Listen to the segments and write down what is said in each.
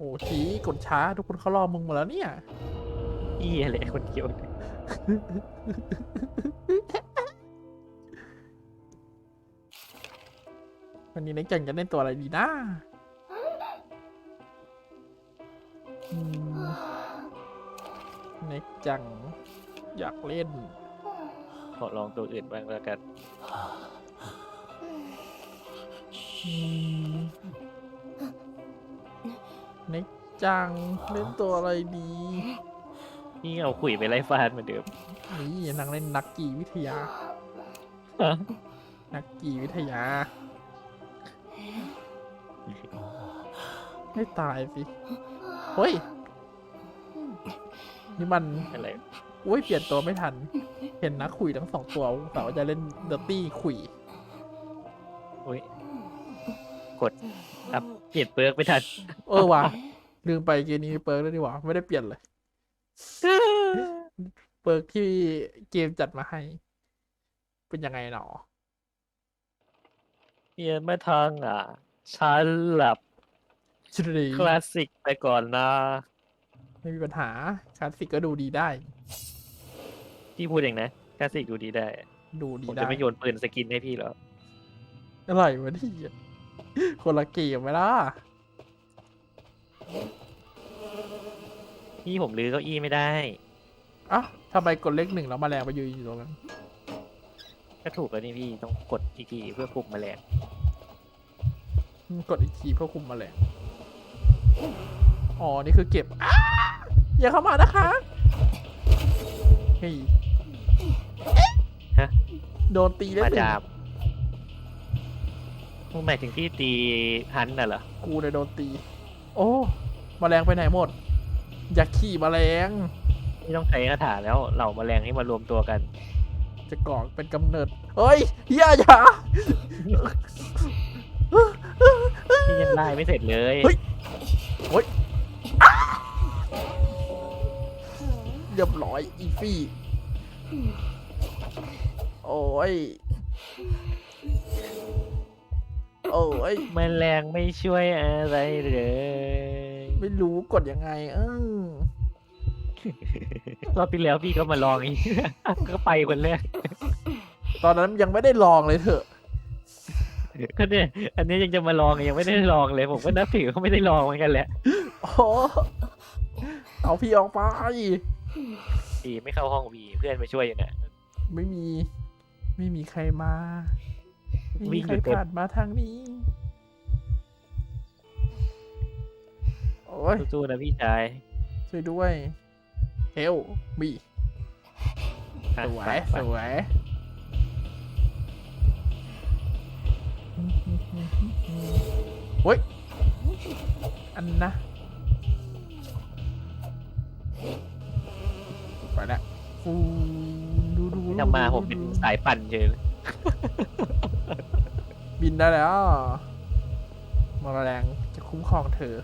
โอ้ชี้กดช้า ทุกคนเขารอมึงหมดแล้วเนี่ยอี้อะไรคนเดียวเนี่ยวันนี้นักจังจะเล่นตัวอะไรดีนะอืมเน็กจัง อยากเล่น ขอลองตัวอื่นบ้างแล้วกัน อืมเน็ก จัง เล่นตัวอะไรดีนี่เอาขุยไปไล่ฟาดเหมือนเดิมนี่นางเล่นนักกีวิทยา นักกีวิทยาให้ตายสิเฮ้ย นี่มันอะไรอุ้ยเปลี่ยนตัวไม่ทัน เห็นนักขุยทั้งสองตัวแต่ว่าจะเล่นเดอร์ตี้ขุยอุ้ยกดอัพเปลี่ยนเปิร์กไม่ทัน เออว่ะ ลืมไปเกมนี้มีเปิร์กแล้วดีกว่า ไม่ได้เปลี่ยนเลย เปิร์กที่เกมจัดมาให้ เป็นยังไงหนอเปลี่ยนไม่ทันอะฉันหลับชิลีคลาสสิกไปก่อนนะ ไม่มีปัญหาคลาสสิกก็ดูดีได้พี่พูดเองนะคลาสสิกดูดีได้ ดูดีผมได้จะไม่โยนปืนสกินให้พี่หรอกอะไรวะที่คนละเกมไหมล่ะ พี่ผมลื้อเก้าอี้ไม่ได้อะทำไมกดเลขหนึ่งแล้วแมาแรงไปยืนอยู่ตรงนั้นก็ถูกแล้วนี่พี่ต้องกดอีกทีเพื่อปลุกแมลงกดอีกทีเพื่อคุมแมลงอ๋อ นี่คือเก็บอ้าอย่าเข้ามานะคะเฮ้ยฮะ โดนตีได้มาหนึ่งจามมึงหมายถึงที่ตีฮันน่ะเหรอ กูเลยโดนตี โอ้แมลงไปไหนหมด อยากขี่แมลงไม่ต้องใช้คาถาแล้วเหล่าแมลงให้มารวมตัวกัน จะก่อเป็นกำเนิดเฮ้ยอย่าอย่าพี่ยังได้ไม่เสร็จเลยเฮ้ย เรียบร้อยอีฟี่ โอ้ย โอ้ย แมลงไม่ช่วยอะไรเลย ไม่รู้กดยังไง เออรอบที่แล้วพี่ก็มาลองอีก ก็ไปคนแรก ตอนนั้นยังไม่ได้ลองเลยเถอะก็เนี่ยอันนี้ยังจะมาลองยังไม่ได้ลองเลย ผมก็นับถือเขาไม่ได้ลองเหมือนกันแหละโอ้เอาพี่ออกไปดีไม่เข้าห้องวีเพื่อนไปช่วยอยู่เนี่ยไม่มี ไม่มีใครมา ไม่วิ่มีงใคอรยู่เต็มผ่านมาทางนี้ โอ้ยสู้ๆนะพี่ชาย ช่วยด้วยเฮลมีอะสวไปยไปสวยโอ้ย อันนะไปแล้วฟูดูดูทำมาผมเป็นสายปั่นเฉยเลยบินได้แล้วมอแรงจะคุ้มครองเธอ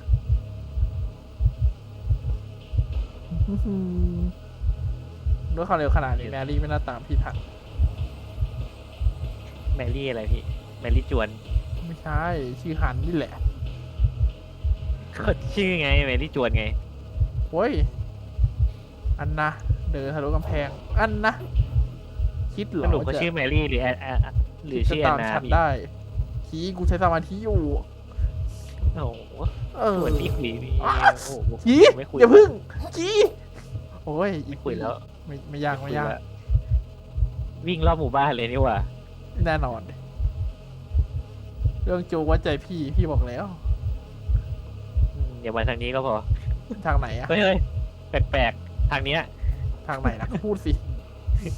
ด้วยความเร็วขนาดนี้แมรี่ไม่น่าตามพี่ทัน แมรี่อะไรพี่ แมรี่จวน ไม่ใช่ ชื่อฮันนี่แหละก็ชื่อไง แมรี่จวนไงโอ้ย อันนะ เดินทะลุกำแพง อันนะ คิดเหรสอรุปเขาว่าจะชื่อแมรี่หรือแอนแอนหรือจะชื่อแอตานมนาฉันพี่ได้ ทีกูใช้สมาธิอยู่ โอ้โหเออเหมือนพี่คุยพี่อะโอ้โหทีไม่คุยอย่าพึ่งทีโอ้ยไม่คุยแล้วไม่ไม่ยากไม่ยากคุละวิ่งรอบหมู่บ้านเลยนี่หว่าแน่นอน เรื่องจูว่าใจพี่พี่บอกแล้วอืมอย่ามาทางนี้ก็พอ ทางไหนอะเฮ้ยเฮ้ยแปลกๆทางเนี้ย ทางไหนนะก็พูดสิ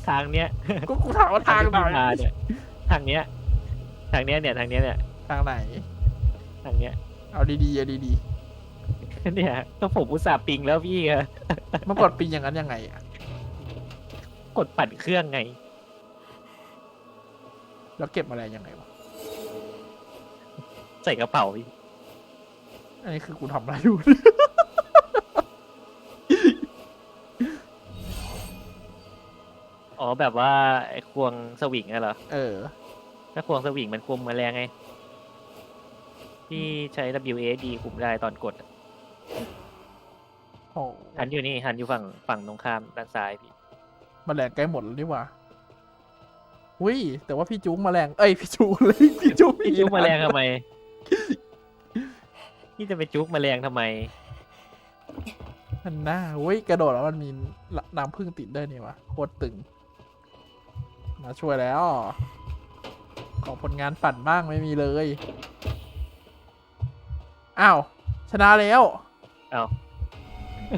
ทางเนี้ยก็กูถามว่าทางไหนที่มาเนี่ยทางเนี้ย ทางเนี้ยเนี่ยทางเนี้ยเนี่ยทางไหน ทางเนี้ย เอาดีๆเอาดีเนี่ยก็ผมอุตส่าห์ปิงแล้วพี่อะๆเมื่อก่อนปีนอย่างนั้นยังไงอะกดปั่นเครื่องไง แล้วเก็บอะไรยังไงวะใส่กระเป๋าพี่อันนี้คือกูทำอะไรอยู่ อ๋อแบบว่าไอ้ควงสวิงอะเหรอเออ ถ้าควงสวิงมันคุมแมลงไง ที่ใช้ WAD คุมได้ตอนกดอะโอ้หันอยู่นี่หันอยู่ฝั่งฝั่งตรงข้ามด้านซ้ายพี่แมลงใกล้หมดแล้วนี่หว่าอุ้ยแต่ว่าพี่จุ๊กแมลงเอ้ยพี่จุ๊กเลย พี่จุ๊กพี่จุกแมลงทำไมพี่จะไปจุกแมลงทำไม อันน่าอุ้ยกระโดดแล้วมันมีน้ำพึ่งติดด้วยนี่วะโคตรตึง มาช่วยแล้ว ขอผลงานปั่นบ้างไม่มีเลย อ้าว ชนะแล้วอ้าว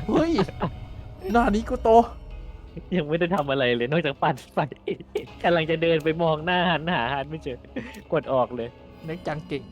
เฮ้ย หน้านี้กูโต ยังไม่ได้ทำอะไรเลยนอกจากปั่นไฟ กำลังจะเดินไปมองหน้าหันหาหันไม่เจอ กดออกเลย เน็กจังเก่ง